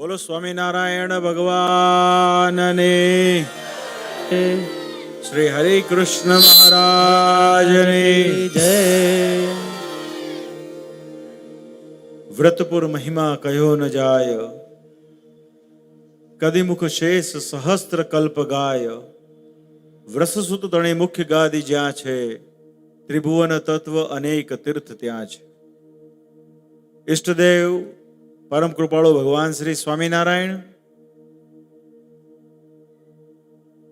બોલો સ્વામિનારાયણ ભગવાનને. શ્રી હરે કૃષ્ણ મહારાજને. જય વ્રતપુર મહિમા કયો ન જાય. કદિમુખ શેષ સહસ્ત્ર કલ્પ ગાય. વ્રસસુત તણે મુખ્ય ગાદી જ્યાં છે. ત્રિભુવન તત્વ અનેક તીર્થ ત્યાં છે. ઈષ્ટદેવ પરમ કૃપાળુ ભગવાન શ્રી સ્વામિનારાયણ,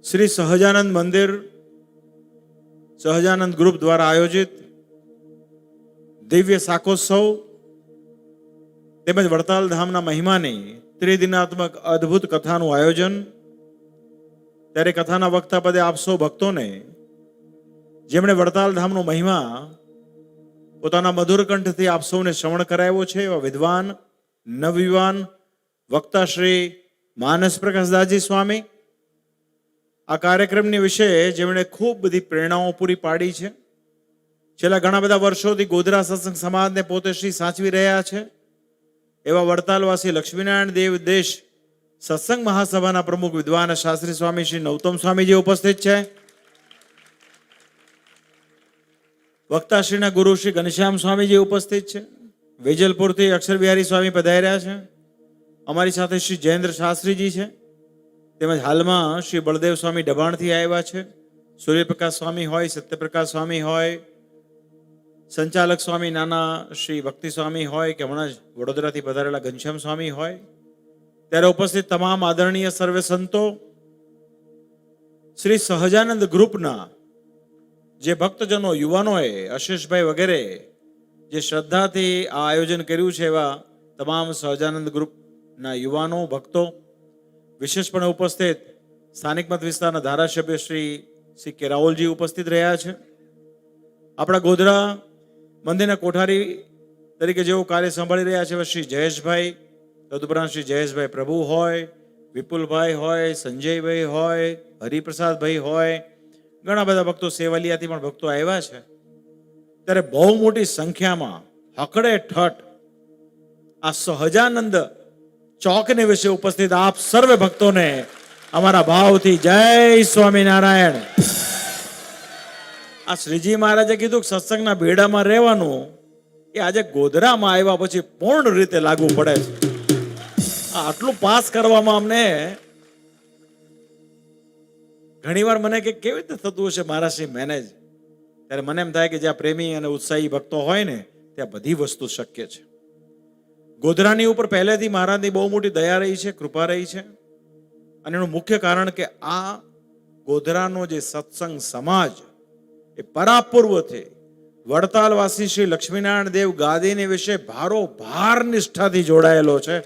શ્રી સહજાનંદ મંદિર, સહજાનંદ ગ્રુપ દ્વારા આયોજિત દિવ્ય શાકોત્સવ તેમજ વડતાલ ધામના મહિમાની ત્રિદિનાત્મક અદ્ભુત કથાનું આયોજન. ત્યારે કથાના વક્તા પદે આપસો ભક્તોને જેમણે વડતાલ ધામનો મહિમા પોતાના મધુર કંઠથી આપ સૌને શ્રવણ કરાવ્યો છે, એવા વિદ્વાન નવયુવાન વક્તા શ્રી માનસ પ્રકાશદાસજી સ્વામી. આ કાર્યક્રમની વિશે જેમણે ખૂબ બધી પ્રેરણાઓ પૂરી પાડી છે. છેલ્લા ઘણા બધા વર્ષોથી ગોધરા સત્સંગ સમાજને પોતે શ્રી સાચવી રહ્યા છે. એવા વડતાલવાસી લક્ષ્મીનારાયણ દેવ દેશ સત્સંગ મહાસભાના પ્રમુખ વિદ્વાન શાસ્ત્રી સ્વામી શ્રી નૌતમ સ્વામીજી ઉપસ્થિત છે. વક્તાશ્રીના ગુરુ શ્રી ઘનશ્યામ સ્વામીજી ઉપસ્થિત છે. વેજલપુરથી અક્ષર બિહારી સ્વામી પધાર્યા છે. અમારી સાથે શ્રી જયેન્દ્ર શાસ્ત્રીજી છે. તેમજ હાલમાં શ્રી બળદેવ સ્વામી દબાણથી આવ્યા છે. સૂર્યપ્રકાશ સ્વામી હોય, સત્યપ્રકાશ સ્વામી હોય, સંચાલક સ્વામી નાના શ્રી ભક્તિ સ્વામી હોય કે હમણાં જ વડોદરાથી પધારેલા ઘનશ્યામ સ્વામી હોય. ત્યારે ઉપસ્થિત તમામ આદરણીય સર્વે સંતો, શ્રી સહજાનંદ ગ્રુપના જે ભક્તજનો, યુવાનોએ આશીષભાઈ વગેરે જે શ્રદ્ધાથી આ આયોજન કર્યું છે એવા તમામ સહજાનંદ ગ્રુપના યુવાનો, ભક્તો, વિશેષપણે ઉપસ્થિત સ્થાનિક મત વિસ્તારના ધારાસભ્ય શ્રી સી કે રાહુલજી ઉપસ્થિત રહ્યા છે. આપણા ગોધરા મંદિરના કોઠારી તરીકે જેઓ કાર્ય સંભાળી રહ્યા છે શ્રી જયેશભાઈ, તદુપરાંત શ્રી જયેશભાઈ પ્રભુ હોય, વિપુલભાઈ હોય, સંજયભાઈ હોય, હરિપ્રસાદભાઈ હોય, ઘણા બધા ભક્તો સેવાલિયાથી પણ ભક્તો આવ્યા છે. ત્યારે બહુ મોટી સંખ્યામાં હકડે ઠઠ આ સહજાનંદ ચોકને વિશે ઉપસ્થિત આપ સર્વે ભક્તોને અમારા ભાવથી જય સ્વામિનારાયણ. આ શ્રીજી મહારાજે કીધું કે સત્સંગના ભેડામાં રહેવાનું એ આજે ગોધરામાં આવ્યા પછી પૂર્ણ રીતે લાગુ પડે છે. આટલું પાસ કરવામાં અમને ઘણીવાર મને કે કેવી રીતે થતું હશે મહારાજશ્રી મેનેજ? ત્યારે મને એમ થાય કે જ્યાં પ્રેમી અને ઉત્સાહી ભક્તો હોય ને, ત્યાં બધી વસ્તુ શક્ય છે. ગોધરાની ઉપર પહેલેથી મહારાજની બહુ મોટી દયા રહી છે, કૃપા રહી છે. અને એનું મુખ્ય કારણ કે આ ગોધરાનો જે સત્સંગ સમાજ, એ પરાપૂર્વથી વડતાલવાસી શ્રી લક્ષ્મીનારાયણ દેવ ગાદીને વિશે ભારો ભાર નિષ્ઠાથી જોડાયેલો છે.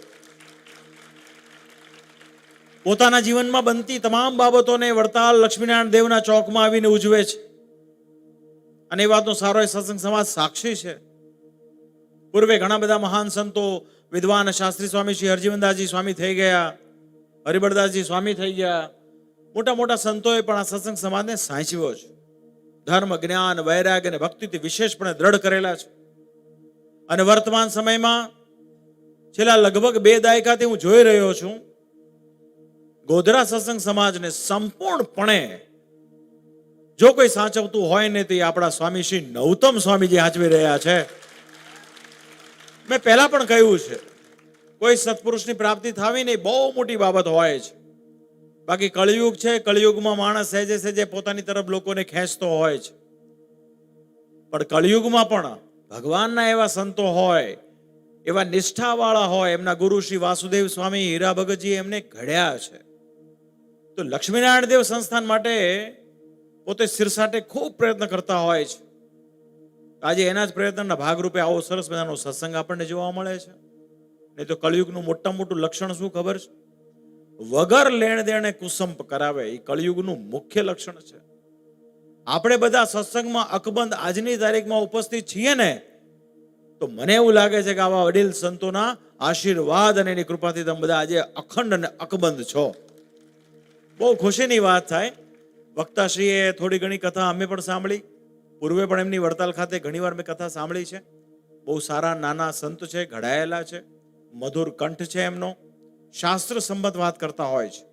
પોતાના જીવનમાં બનતી તમામ બાબતોને વડતાલ લક્ષ્મીનારાયણ દેવના ચોકમાં આવીને ઉજવે છે. અને એ વાતનો સારો એ સત્સંગ સમાજ સાક્ષી છે. પૂર્વે ઘણા બધા મહાન સંતો, વિદ્વાન શાસ્ત્રી સ્વામી શ્રી હરજીવનદાસજી સ્વામી થઈ ગયા હરિબરદાસજી સ્વામી થઈ ગયા. મોટા મોટા સંતોએ પણ આ સત્સંગ સમાજને સાંચવ્યો છે. ધર્મ, જ્ઞાન વૈરાગ અને ભક્તિથી વિશેષપણે દ્રઢ કરેલા છે. અને વર્તમાન સમયમાં છેલ્લા લગભગ બે દાયકાથી હું જોઈ રહ્યો છું, ગોધરા સત્સંગ સમાજને સંપૂર્ણપણે જો કોઈ સાચવતું હોય ને તે આપણા સ્વામી શ્રી નવતમ સ્વામીજી હાચવી રહ્યા છે. મેં પહેલા પણ કહ્યું છે, કોઈ સત્પુરુષની પ્રાપ્તિ થવી નહીં, બહુ મોટી બાબત હોય છે. બાકી કળિયુગ છે, કળિયુગમાં માણસ સહેજે સહેજે પોતાની તરફ લોકોને ખેંચતો હોય છે. પણ કળિયુગમાં પણ ભગવાનના એવા સંતો હોય, એવા નિષ્ઠાવાળા હોય, એમના ગુરુ શ્રી વાસુદેવ સ્વામી હીરા ભગતજી એમને ઘડ્યા છે. તો લક્ષ્મીનારાયણ દેવ સંસ્થાન માટે પોતે શિરસાટે ખૂબ પ્રયત્ન કરતા હોય છે. આજે એના જ પ્રયત્નના ભાગરૂપે આવો સરસ મજાનો સત્સંગ આપણને જોવા મળે છે. નહીં તો કળિયુગનું મોટા મોટું લક્ષણ શું ખબર છે? વગર લેણ દેણે કુસંપ કરાવે એ કળિયુગનું મુખ્ય લક્ષણ છે. આપણે બધા સત્સંગમાં અકબંધ આજની તારીખમાં ઉપસ્થિત છીએ ને, તો મને એવું લાગે છે કે આવા વડીલ સંતોના આશીર્વાદ અને એની કૃપાથી તમે બધા આજે અખંડ અને અકબંધ છો. બહુ ખુશીની વાત થાય. વક્તાશ્રીએ થોડી ઘણી કથા અમે પણ સાંભળી. પૂર્વે પણ એમની વડતાલ ખાતે ઘણીવાર મેં કથા સાંભળી છે. બહુ સારા નાના સંત છે, ઘડાયેલા છે, મધુર કંઠ છે એમનો. શાસ્ત્ર સંબંધ વાત કરતા હોય છે.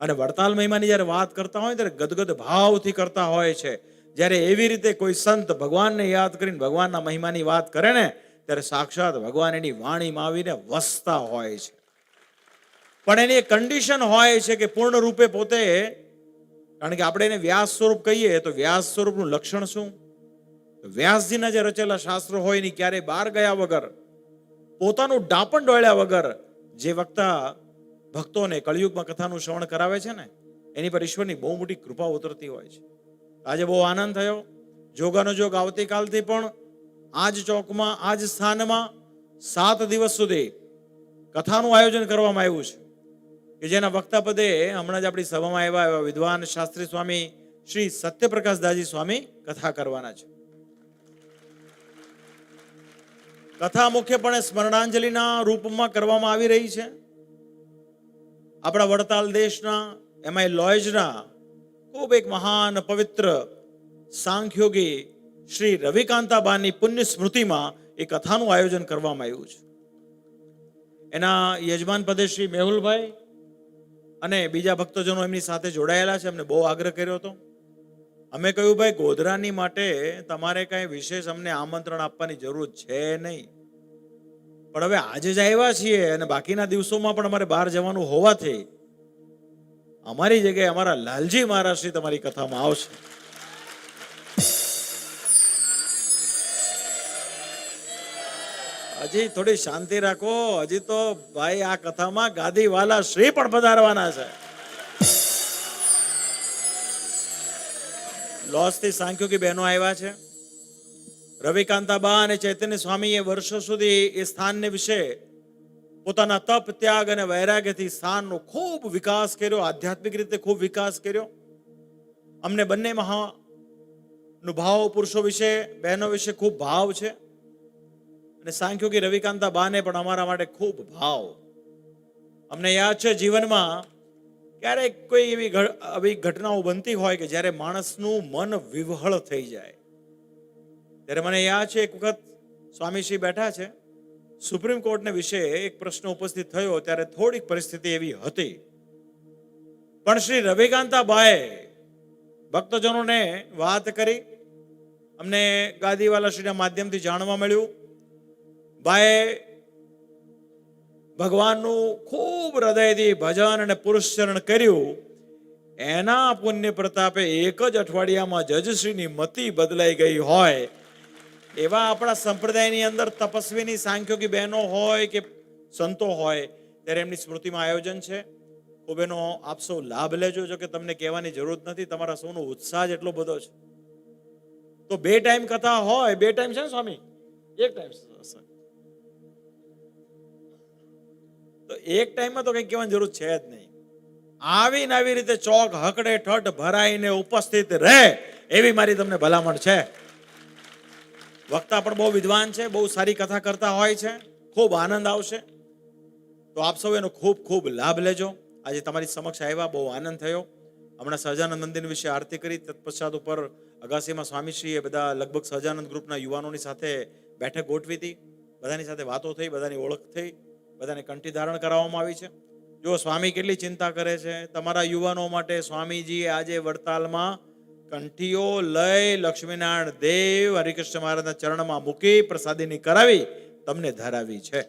અને વડતાલ મહિમાની જ્યારે વાત કરતા હોય ત્યારે ગદગદ ભાવથી કરતા હોય છે. જ્યારે એવી રીતે કોઈ સંત ભગવાનને યાદ કરીને ભગવાનના મહિમાની વાત કરે ને, ત્યારે સાક્ષાત ભગવાન એની વાણીમાં આવીને વસતા હોય છે. પણ એની કન્ડિશન હોય છે કે પૂર્ણ રૂપે પોતે કારણ કે આપણે એને વ્યાસ સ્વરૂપ કહીએ તો વ્યાસ સ્વરૂપનું લક્ષણ શું? વ્યાસજીના જે રચેલા શાસ્ત્રો હોય એની ક્યારેય બહાર ગયા વગર, પોતાનું ડાપણ ડોળ્યા વગર જે વક્તા ભક્તોને કળિયુગમાં કથાનું શ્રવણ કરાવે છે ને, એની પર ઈશ્વરની બહુ મોટી કૃપા ઉતરતી હોય છે. આજે બહુ આનંદ થયો. જોગાનો જોગ આવતીકાલથી પણ આ જ ચોકમાં આ જ સ્થાનમાં સાત દિવસ સુધી કથાનું આયોજન કરવામાં આવ્યું છે. કે જેના વક્તા પદે હમણાં જ આપણી સભામાં આવ્યા એવા વિદ્વાન શાસ્ત્રી સ્વામી શ્રી સત્યપ્રકાશ દાજી સ્વામી કથા કરવાના છે. કથા મુખ્યપણે સ્મરણાંજલિના રૂપમાં કરવામાં આવી રહી છે. આપણા વડતાલ દેશના એમાંય લોયજના ખૂબ એક મહાન પવિત્ર સાંખ્યોગી શ્રી રવિકાંતાબાની પુણ્ય સ્મૃતિમાં એ કથાનું આયોજન કરવામાં આવ્યું છે. એના યજમાન પદે શ્રી મેહુલભાઈ અને બીજા ભક્તજનો એમની સાથે જોડાયેલા છે, અમને બહુ આગ્રહ કર્યો હતો. અમે કહ્યું, ભાઈ, ગોધરાની માટે તમારે કાંઈ વિશેષ અમને આમંત્રણ આપવાની જરૂર છે નહીં. પણ હવે આજે જ આવ્યા છીએ અને બાકીના દિવસોમાં પણ અમારે બહાર જવાનું હોવાથી અમારી જગ્યાએ અમારા લાલજી મહારાજ તમારી કથામાં આવશે. હજી થોડી શાંતિ રાખો. હજી તો ભાઈ આ કથામાં ગાદીવાલા શ્રી પણ પધારવાના છે. લોસથી સાંખ્યુકી બહેનો આવ્યા છે. રવિકાંતાબા અને ચૈતન્ય સ્વામીએ વર્ષો સુધી એ સ્થાનને વિશે પોતાના તપ, ત્યાગ અને વૈરાગ્યથી સ્થાનનો ખૂબ વિકાસ કર્યો, આધ્યાત્મિક રીતે ખૂબ વિકાસ કર્યો. અમને બંને મહાનુભાવ પુરુષો વિશે, બહેનો વિશે ખૂબ ભાવ છે. અને સાંખ્યોગી રવિકાંતા બાને પણ અમારા માટે ખૂબ ભાવ. અમને યાદ છે જીવનમાં ક્યારેક કોઈ એવી આવી ઘટનાઓ બનતી હોય કે જ્યારે માણસનું મન વિવહળ થઈ જાય. ત્યારે મને યાદ છે એક વખત સ્વામીશ્રી બેઠા છે. સુપ્રીમ કોર્ટને વિશે એક પ્રશ્ન ઉપસ્થિત થયો ત્યારે થોડીક પરિસ્થિતિ એવી હતી. પણ શ્રી રવિકાંતા બાએ ભક્તજનોને વાત કરી. અમને ગાદીવાલા શ્રીના માધ્યમથી જાણવા મળ્યું. બાએ ભગવાનનું ખૂબ હૃદયથી ભજન અને પુરુષચરણ કર્યું. એના પુણ્ય પ્રતાપે એક જ અઠવાડિયામાં જજશ્રીની મતિ બદલાઈ ગઈ હોય. એવા આપણા સંપ્રદાયની અંદર તપસ્વીની સાંખ્યોગી બહેનો હોય કે સંતો હોય, ત્યારે એમની સ્મૃતિમાં આયોજન છે. ખૂબ એનો આપ સૌ લાભ લેજો, જો કે તમને કહેવાની જરૂર નથી, તમારા સૌનો ઉત્સાહ જ એટલો બધો છે. તો બે ટાઈમ કથા હોય, બે ટાઈમ છે ને સ્વામી? એક ટાઈમ તો એક ટાઈમમાં તો કંઈ કહેવાની જરૂર છે જ નહીં. આવીને આવી રીતે ચોક હકડે ઠઠ ભરાઈને ઉપસ્થિત રહે, એવી મારી તમને ભલામણ છે. વક્તા પણ બહુ વિદ્વાન છે, બહુ સારી કથા કરતા હોય છે, ખૂબ આનંદ આવશે. તો આપ સૌ એનો ખૂબ ખૂબ લાભ લેજો. આજે તમારી સમક્ષ આવ્યા, બહુ આનંદ થયો. હમણાં સહજાનંદ મંદિર વિશે આરતી કરી, તત્પશ્ચાત ઉપર અગાસીમાં સ્વામીશ્રીએ બધા લગભગ સહજાનંદ ગ્રુપના યુવાનોની સાથે બેઠક ગોઠવી હતી. બધાની સાથે વાતો થઈ, બધાની ઓળખ થઈ. બધાને કંઠી ધારણ કરાવવામાં આવી છે. જો સ્વામી કેટલી ચિંતા કરે છે, તમારા યુવાનો માટે સ્વામીજીએ આજે વડતાલમાં કંઠીઓ લઈ લક્ષ્મીનારાયણ દેવ હરિકૃષ્ણ મહારાજના ચરણમાં મૂકી પ્રસાદીની કરાવી તમને ધરાવી છે.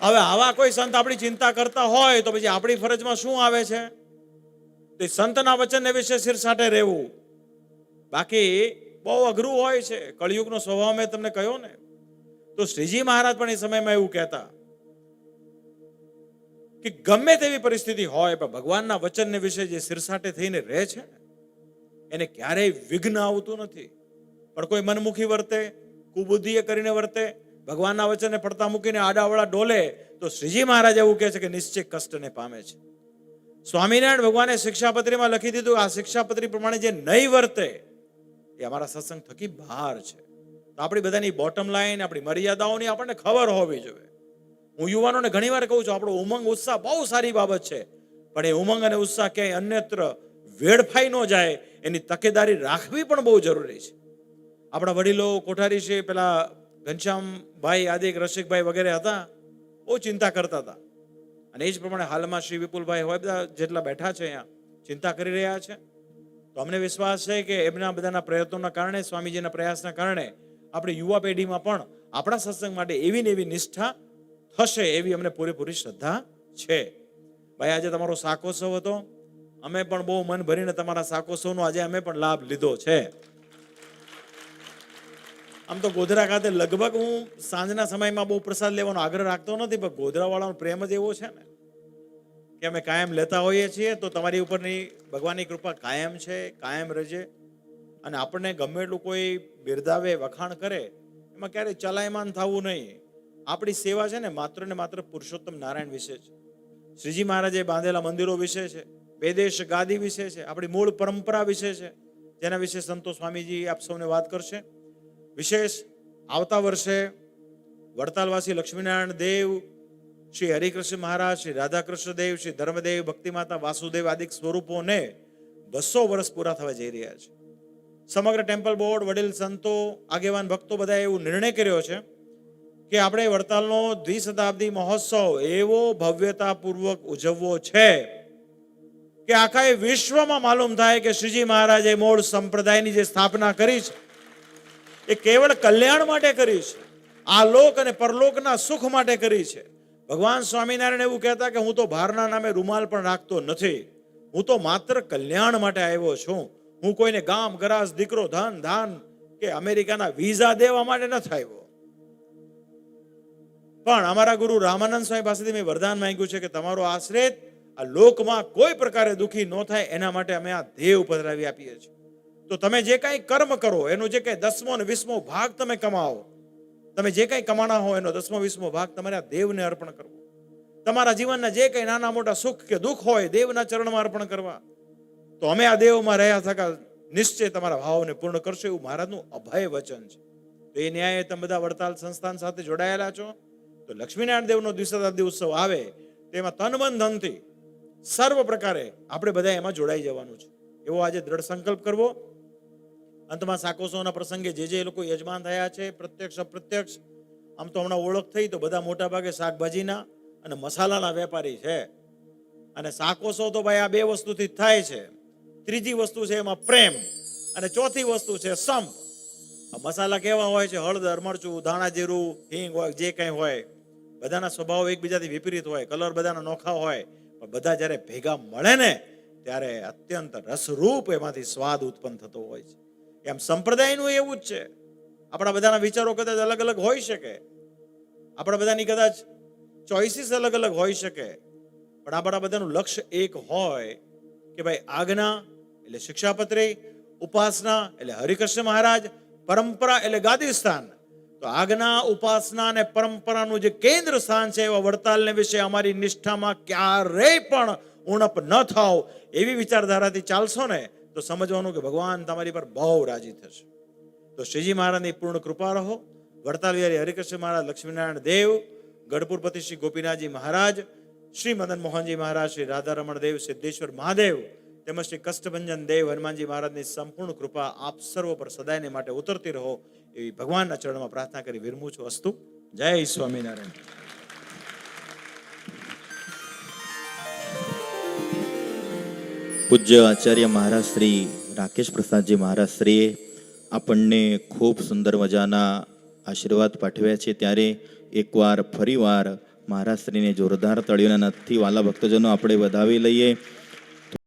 હવે આવા કોઈ સંત આપણી ચિંતા કરતા હોય તો પછી આપણી ફરજમાં શું આવે છે? તે સંતના વચનને વિશે શિરસાટે રહેવું. બાકી બહુ અઘરું હોય છે. કળિયુગનો સ્વભાવ મેં તમને કહ્યો ને તો શ્રીજી મહારાજ પણ એ સમયમાં એવું કહેતા કે ગમે તેવી પરિસ્થિતિ હોય, પણ ભગવાનના વચનને વિશે જે શિરસાટે થઈને રહે છે એને ક્યારેય વિઘ્ન આવતું નથી. પણ કોઈ મનમુખી વર્તે, કુબુદ્ધિએ કરીને વર્તે, ભગવાનના વચનને પડતા મૂકીને આડાવડા ડોલે, તો શ્રીજી મહારાજ એવું કહે છે કે નિશ્ચિત કષ્ટને પામે છે. સ્વામિનારાયણ ભગવાને શિક્ષાપત્રીમાં લખી દીધું, આ શિક્ષાપત્રી પ્રમાણે જે નહીં વર્તે, એ અમારા સત્સંગ થકી બહાર છે. આપણી બધાની બોટમ લાઈન આપણી મર્યાદાઓની આપણને ખબર હોવી જોઈએ. હું યુવાનોને ઘણીવાર કહું છું, આપણો ઉમંગ, ઉત્સાહ બહુ સારી બાબત છે, પણ એ ઉમંગ અને ઉત્સાહ ક્યાંય અન્યત્ર વેડફાઈ ન જાય, એની તકેદારી રાખવી પણ બહુ જરૂરી છે. આપણા વડીલો કોઠારી છે, પેલા ઘનશ્યામભાઈ આદિક રસિકભાઈ વગેરે હતા, બહુ ચિંતા કરતા હતા. અને એ જ પ્રમાણે હાલમાં શ્રી વિપુલભાઈ હોય, બધા જેટલા બેઠા છે અહીંયા, ચિંતા કરી રહ્યા છે. તો અમને વિશ્વાસ છે કે એમના બધાના પ્રયત્નોના કારણે, સ્વામીજીના પ્રયાસના કારણે આપણી યુવા પેઢીમાં પણ આપણા સત્સંગ માટે એવી ને એવી નિષ્ઠા થશે એવી અમને પૂરેપૂરી શ્રદ્ધા છે. ભાઈ, આજે તમારો શાકોત્સવ હતો. અમે પણ બહુ મન ભરીને તમારા શાકોત્સવનો આજે અમે પણ લાભ લીધો છે. આમ તો ગોધરા ખાતે લગભગ હું સાંજના સમયમાં બહુ પ્રસાદ લેવાનો આગ્રહ રાખતો નથી, પણ ગોધરાવાળાનો પ્રેમ જ એવો છે ને. કે અમે કાયમ લેતા હોઈએ છીએ, તો તમારી ઉપરની ભગવાનની કૃપા કાયમ છે, કાયમ રહેજે. અને આપણને ગમે એટલું કોઈ બિરદાવે, વખાણ કરે, એમાં ક્યારેય ચલાયમાન થવું નહીં. આપણી સેવા છે ને માત્ર ને માત્ર પુરુષોત્તમ નારાયણ વિશે છે. શ્રીજી મહારાજે બાંધેલા મંદિરો વિશે છે, વેદેશ ગાદી વિશે છે, આપણી મૂળ પરંપરા વિશે છે, જેના વિશે સંતો સ્વામીજી આપ સૌને વાત કરશે. વિશેષ આવતા વર્ષે વડતાલવાસી લક્ષ્મીનારાયણ દેવ, શ્રી હરિકૃષ્ણ મહારાજ, શ્રી રાધાકૃષ્ણ દેવ, શ્રી ધર્મદેવ, ભક્તિમાતા વાસુદેવ આદિક સ્વરૂપોને બસો વર્ષ પૂરા થવા જઈ રહ્યા છે. સમગ્ર ટેમ્પલ બોર્ડ, વડીલ, સંતો, આગેવાન, ભક્તો બધાએ એવો નિર્ણય કર્યો છે કે આપણે વડતાલનો દ્વિશતાબ્દી મહોત્સવ એવો ભવ્યતાપૂર્વક ઉજવવો છે કે આખા એ વિશ્વમાં માલુમ થાય કે શ્રીજી મહારાજે મૂળ સંપ્રદાયની જે સ્થાપના કરી છે, એ કેવળ કલ્યાણ માટે કરી છે, આ લોક અને પરલોકના સુખ માટે કરી છે. ભગવાન સ્વામિનારાયણ એવું કહેતા કે હું તો ભારના નામે રૂમાલ પણ રાખતો નથી, હું તો માત્ર કલ્યાણ માટે આવ્યો છું. હું કોઈને ગામ, ગરાસ, દીકરો, ધન, ધાન કે અમેરિકાના વિઝા દેવા માટે નથી આવ્યો પણ અમારા ગુરુ રામાનંદ સ્વામી પાસેથી મેં વરદાન માંગ્યું છે કે તમારો આશ્રિત આ લોકમાં કોઈ પ્રકારે દુઃખી ન થાય, એના માટે અમે આ દેવ પધરાવી આપીએ છીએ. તો તમે જે કાંઈ કર્મ કરો, એનો જે કાંઈ દસમો અને વીસમો ભાગ તમે કમાવો, તમે જે કાંઈ કમાણા હો, એનો દસમો, વીસમો ભાગ તમારે આ દેવને અર્પણ કરવો. તમારા જીવનના જે કંઈ નાના મોટા સુખ કે દુઃખ હોય, દેવના ચરણમાં અર્પણ કરવા. તો અમે આ દેવમાં રહ્યા થકા નિશ્ચય તમારા ભાવને પૂર્ણ કરશો એવું મહારાજનું અભય વચન છે. તો એ ન્યાય તમે બધા વડતાલ સંસ્થાન સાથે જોડાયેલા છો. તો લક્ષ્મીનારાયણ દેવનો દ્વિશતાબ્દી ઉત્સવ આવે તેમાં તન મન ધનથી સર્વ પ્રકારે આપણે બધા એમાં જોડાઈ જવાનું છે. એવો આજે દ્રઢ સંકલ્પ કરવો. અંતમાં સાકોસોના પ્રસંગે જે જે લોકો યજમાન થયા છે, પ્રત્યક્ષ, અપ્રત્યક્ષ, આમ તો હમણાં ઓળખ થઈ તો બધા મોટા ભાગે શાકભાજીના અને મસાલાના વેપારી છે. અને સાકોસો તો ભાઈ આ બે વસ્તુથી થાય છે. ત્રીજી વસ્તુ છે એમાં પ્રેમ. અને ચોથી વસ્તુ છે સંપ. મસાલા કેવા હોય છે? હળદર, મરચું, ધાણા જીરું, હિંગ હોય, જે કંઈ હોય. બધાના સ્વભાવ એકબીજાથી વિપરીત હોય. કલર બધાના નોખા હોય. પણ બધા જ્યારે ભેગા મળે ને, ત્યારે અત્યંત રસરૂપ એમાંથી સ્વાદ ઉત્પન્ન થતો હોય છે. એમ સંપ્રદાયનું એવું જ છે. આપણા બધાના વિચારો કદાચ અલગ અલગ હોઈ શકે. આપણા બધાની કદાચ ચોઇસીસ અલગ અલગ હોઈ શકે. પણ આપણા બધાનું લક્ષ્ય એક હોય કે ભાઈ આજ્ઞા એટલે શિક્ષાપત્રી, ઉપાસના એટલે હરિકૃષ્ણ મહારાજ, પરંપરા એટલે ગાદી સ્થાન તો આજ્ઞા ઉપાસના અને પરંપરાનું જે કેન્દ્ર સ્થાન છે એવા વડતાલને વિશે અમારી નિષ્ઠામાં ક્યારેય પણ ઉણપ ન થાવ એવી વિચારધારાથી ચાલશો ને, તો સમજવાનું કે ભગવાન તમારી પર બહુ રાજી થશે. તો શ્રીજી મહારાજની પૂર્ણ કૃપા રહો. વડતાલ વિહારી હરિકૃષ્ણ મહારાજ, લક્ષ્મીનારાયણ દેવ, ગઢપુરપતિ શ્રી ગોપીનાથજી મહારાજ, શ્રી મદન મોહનજી મહારાજ, શ્રી રાધારમણ દેવ, સિદ્ધેશ્વર મહાદેવ તેમજ શ્રી કષ્ટભંજન દેવ હનુમાનજી મહારાજની સંપૂર્ણ કૃપા આપ સર્વ પર સદાયને માટે ઉતરતી રહો એવી ભગવાનના ચરણમાં પ્રાર્થના કરી વિરમું છું અસ્તુ. જય સ્વામિનારાયણ. પૂજ્ય આચાર્ય મહારાજ શ્રી રાકેશ પ્રસાદજી મહારાજ શ્રીએ આપણને ખૂબ સુંદર મજાના આશીર્વાદ પાઠવ્યા છે. ત્યારે એકવાર ફરીવાર મહારાજ શ્રીને જોરદાર તળિયોના નથથી વાલા ભક્તજનો આપણે વધાવી લઈએ.